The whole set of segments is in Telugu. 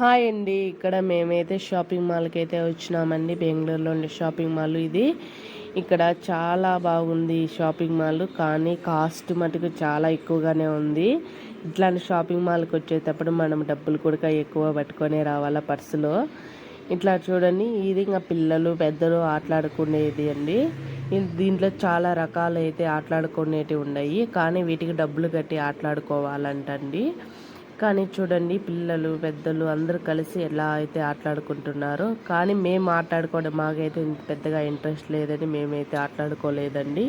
హాయ్ అండి. ఇక్కడ మేమైతే షాపింగ్ మాల్కి అయితే వచ్చినామండి. బెంగళూరులో ఉండే షాపింగ్ మాల్ ఇది. ఇక్కడ చాలా బాగుంది షాపింగ్ మాల్. కానీ కాస్ట్ మటుకు చాలా ఎక్కువగానే ఉంది. ఇట్లాంటి షాపింగ్ మాల్కి వచ్చేటప్పుడు మనం డబ్బులు కూడా ఎక్కువ పట్టుకొని రావాలా పర్సులో. ఇట్లా చూడండి. ఇది ఇంకా పిల్లలు పెద్దలు ఆటలాడుకునేది అండి. దీంట్లో చాలా రకాలు అయితే ఆటలాడుకునేటివి ఉన్నాయి. కానీ వీటికి డబ్బులు కట్టి ఆటలాడుకోవాలంటండి. కానీ చూడండి పిల్లలు పెద్దలు అందరూ కలిసి ఎలా అయితే ఆటలాడుకుంటున్నారో కానీ మేము ఆటలాడుకోవడం మాకైతే పెద్దగా ఇంట్రెస్ట్ లేదని మేమైతే ఆటలాడుకోలేదండి.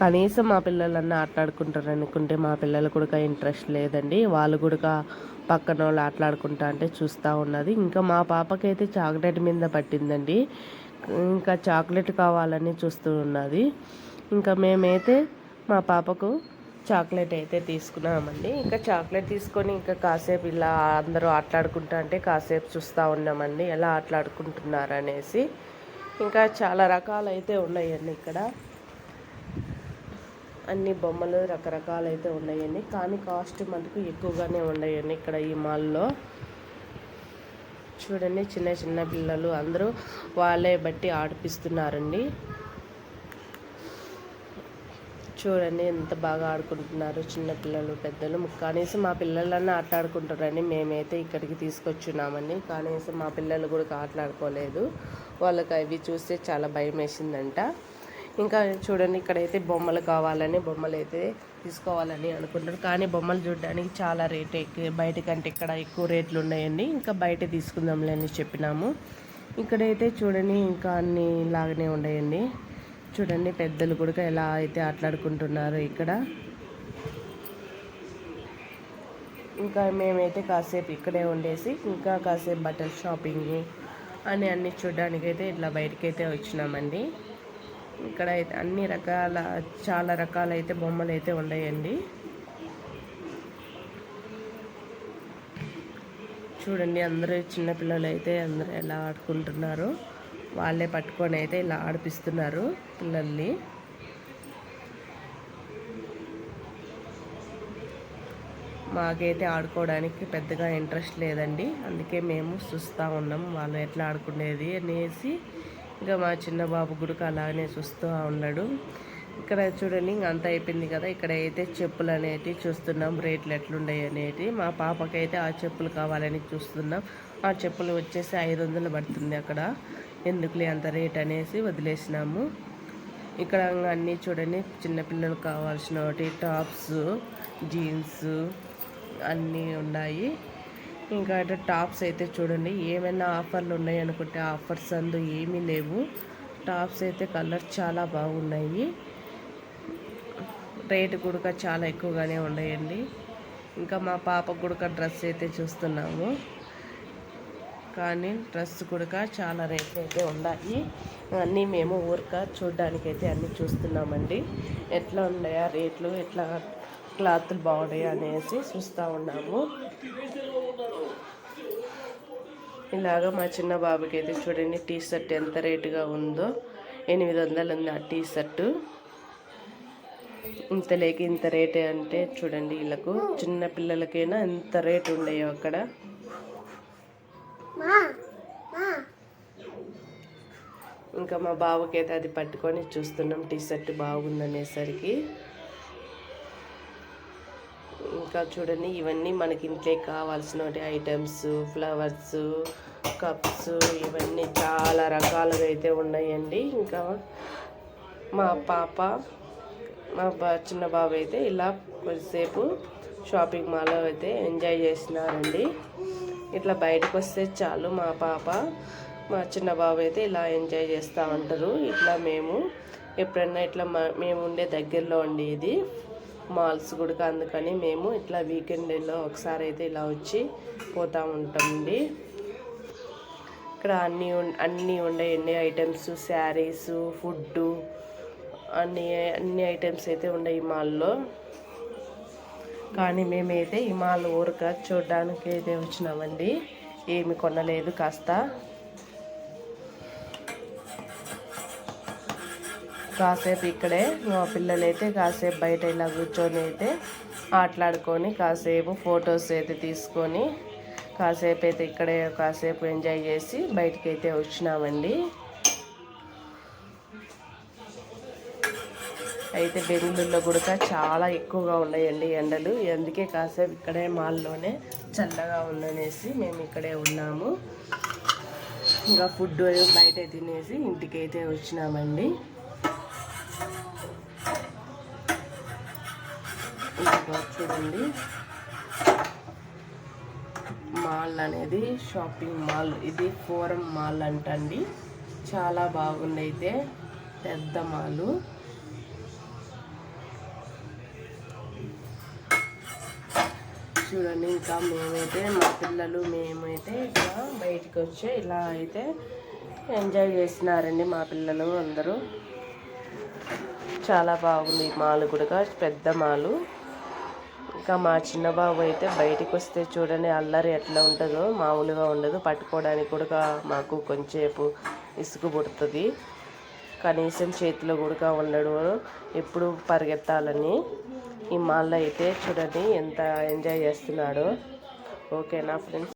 కనీసం మా పిల్లలన్నీ ఆటలాడుకుంటారు అనుకుంటే మా పిల్లలు కూడా ఇంట్రెస్ట్ లేదండి. వాళ్ళు కూడా పక్కన వాళ్ళు ఆటలాడుకుంటా అంటే చూస్తూ ఉన్నది. ఇంకా మా పాపకైతే చాక్లెట్ మీద పట్టిందండి. ఇంకా చాక్లెట్ కావాలని చూస్తూ ఉన్నది. ఇంకా మేమైతే మా పాపకు చాక్లెట్ అయితే తీసుకున్నామండి. ఇంకా చాక్లెట్ తీసుకొని ఇంకా కాసేపు ఇలా అందరూ ఆటలాడుకుంటా అంటే కాసేపు చూస్తూ ఉన్నామండి. ఎలా ఆటలాడుకుంటున్నారు అనేసి ఇంకా చాలా రకాలైతే ఉన్నాయండి ఇక్కడ. అన్ని బొమ్మలు రకరకాలైతే ఉన్నాయండి. కానీ కాస్ట్ మనకు ఎక్కువగానే ఉన్నాయండి ఇక్కడ ఈ మాల్లో. చూడండి చిన్న చిన్న పిల్లలు అందరూ వాళ్ళే బట్టి ఆడిపిస్తున్నారండి. చూడండి ఎంత బాగా ఆడుకుంటున్నారు చిన్న పిల్లలు పెద్దలు. కనీసం మా పిల్లలన్నా ఆటలాడుకుంటారని మేమైతే ఇక్కడికి తీసుకొచ్చున్నామండి. కనీసం మా పిల్లలు కూడా ఆటలాడుకోలేదు. వాళ్ళకి అవి చూస్తే చాలా భయం వేసిందంట ఇంకా చూడండి ఇక్కడైతే బొమ్మలు కావాలని బొమ్మలు అయితే తీసుకోవాలని అనుకుంటారు కానీ బొమ్మలు చూడడానికి చాలా రేట్ ఎక్కువ బయట కంటే ఇక్కడ ఎక్కువ రేట్లు ఉన్నాయండి. ఇంకా బయట తీసుకుందాంలే అని చెప్పినాము. ఇక్కడైతే చూడండి ఇంకా అన్నీ లాగానే ఉన్నాయండి. చూడండి పెద్దలు కూడా ఎలా అయితే ఆటలాడుకుంటున్నారు ఇక్కడ. ఇంకా మేమైతే కాసేపు ఇక్కడే ఉండేసి ఇంకా కాసేపు బట్టల షాపింగ్ అని అన్ని చూడడానికి అయితే ఇట్లా బయటకైతే వచ్చినామండి. ఇక్కడ అయితే అన్ని రకాల చాలా రకాలైతే బొమ్మలు అయితే ఉన్నాయండి. చూడండి అందరూ చిన్నపిల్లలు అయితే అందరూ ఎలా ఆడుకుంటున్నారు. వాళ్ళే పట్టుకొని అయితే ఇలా ఆడిపిస్తున్నారు పిల్లల్ని. మాకైతే ఆడుకోవడానికి పెద్దగా ఇంట్రెస్ట్ లేదండి. అందుకే మేము చూస్తూ ఉన్నాం వాళ్ళు ఎట్లా ఆడుకునేది అనేసి. ఇంకా మా చిన్న బాబు గుడికి అలానే చూస్తూ ఉన్నాడు. ఇక్కడ చూడండి ఇంక అంత అయిపోయింది కదా. ఇక్కడ అయితే చెప్పులు అనేటివి చూస్తున్నాం రేట్లు ఎట్లున్నాయి అనేటి మా పాపకైతే ఆ చెప్పులు కావాలని చూస్తున్నాం. ఆ చెప్పులు వచ్చేసి ఐదు వందలు పడుతుంది అక్కడ. ఎందుకులే అంత రేట్ అనేసి వదిలేసినాము. ఇక్కడ అన్నీ చూడండి చిన్నపిల్లలకు కావాల్సిన ఒకటి టాప్స్ జీన్స్ అన్నీ ఉన్నాయి. ఇంకా అంటే టాప్స్ అయితే చూడండి ఏమైనా ఆఫర్లు ఉన్నాయి అనుకుంటే ఆఫర్స్ అందు ఏమీ లేవు. టాప్స్ అయితే కలర్ చాలా బాగున్నాయి. రేటు కూడా చాలా ఎక్కువగానే ఉన్నాయండి ఇంకా మా పాప కూడా డ్రెస్ అయితే చూస్తున్నాము. కానీ డ్రెస్ కూడా చాలా రేట్లు అయితే ఉన్నాయి. అన్నీ మేము ఊరిక చూడ్డానికైతే అన్నీ చూస్తున్నామండి. ఎట్లా ఉన్నాయా రేట్లు ఎట్లా క్లాత్లు బాగున్నాయా అనేసి చూస్తూ ఉన్నాము. ఇలాగ మా చిన్న బాబుకి అయితే చూడండి టీ షర్ట్ ఎంత రేటుగా ఉందో. ఎనిమిది వందలు ఉంది ఆ టీ షర్టు ఇంత లేక ఇంత రేటే అంటే చూడండి వీళ్ళకు చిన్న పిల్లలకైనా ఎంత రేటు ఉండేవో అక్కడ. ఇంకా మా బావకి అయితే అది పట్టుకొని చూస్తున్నాం టీ షర్ట్ బాగుందనేసరికి. ఇంకా చూడండి ఇవన్నీ మనకి ఇంట్లో కావాల్సిన ఐటమ్స్ ఫ్లవర్స్ కప్స్ ఇవన్నీ చాలా రకాలుగా అయితే ఉన్నాయండి. ఇంకా మా పాప మా బా చిన్న బాబు అయితే ఇలా కొద్దిసేపు షాపింగ్ మాల్లో అయితే ఎంజాయ్ చేసినారండి ఇట్లా బయటకు వస్తే చాలు మా పాప మా చిన్న బాబు అయితే ఇలా ఎంజాయ్ చేస్తూ ఉంటారు. ఇట్లా మేము ఎప్పుడన్నా ఇట్లా మా- మేము ఉండే దగ్గరలో ఉండి ఇది మాల్స్ కూడా అందుకని మేము ఇట్లా వీకెండ్లో ఒకసారి అయితే ఇలా వచ్చి పోతూ ఉంటామండి. ఇక్కడ అన్నీ అన్నీ అన్నీ ఎన్ని ఐటమ్స్ శారీస్ ఫుడ్డు అన్ని అన్ని ఐటమ్స్ అయితే ఉన్నాయి ఈ మాల్లో. కానీ మేమైతే ఈ ఊరక చూడడానికి అయితే వచ్చినామండి. ఏమి కొనలేదు కాస్త. కాసేపు ఇక్కడే మా పిల్లలైతే కాసేపు బయట ఇలా కూర్చొని అయితే ఆటలాడుకొని కాసేపు ఫొటోస్ అయితే తీసుకొని కాసేపు అయితే ఇక్కడే కాసేపు ఎంజాయ్ చేసి బయటకైతే అయితే వచ్చినామండి. అయితే బెంగళూరులో కూడా చాలా ఎక్కువగా ఉన్నాయండి ఎండలు. అందుకే కాసేపు ఇక్కడే మాల్లోనే చల్లగా ఉందనేసి మేము ఇక్కడే ఉన్నాము. ఇంకా ఫుడ్ బయట తినేసి ఇంటికైతే వచ్చినామండి. ఇదిగో చూడండి. మాల్ అనేది షాపింగ్ మాల్. ఇది ఫోరం మాల్ అంటండి. చాలా బాగుంది అయితే. పెద్ద మాలు. చూడండి ఇంకా మేమైతే మా పిల్లలు మేమైతే ఇక్కడ బయటికి వచ్చి ఇలా అయితే ఎంజాయ్ చేస్తున్నారండి మా పిల్లలు అందరూ. చాలా బాగుంది మాలు కూడా పెద్ద మాలు. ఇంకా మా చిన్న బాబు అయితే బయటికి వస్తే చూడండి అల్లరి ఎట్లా ఉంటుందో మామూలుగా ఉండదు. పట్టుకోవడానికి కూడా మాకు కొంచెంసేపు ఇసుకు పుడుతుంది. కనీసం చేతిలో కూడా ఉండడు. ఎప్పుడు పరిగెత్తాలని. ఈ మాల్లో అయితే చూడండి ఎంత ఎంజాయ్ చేస్తున్నాడో. ఓకేనా ఫ్రెండ్స్?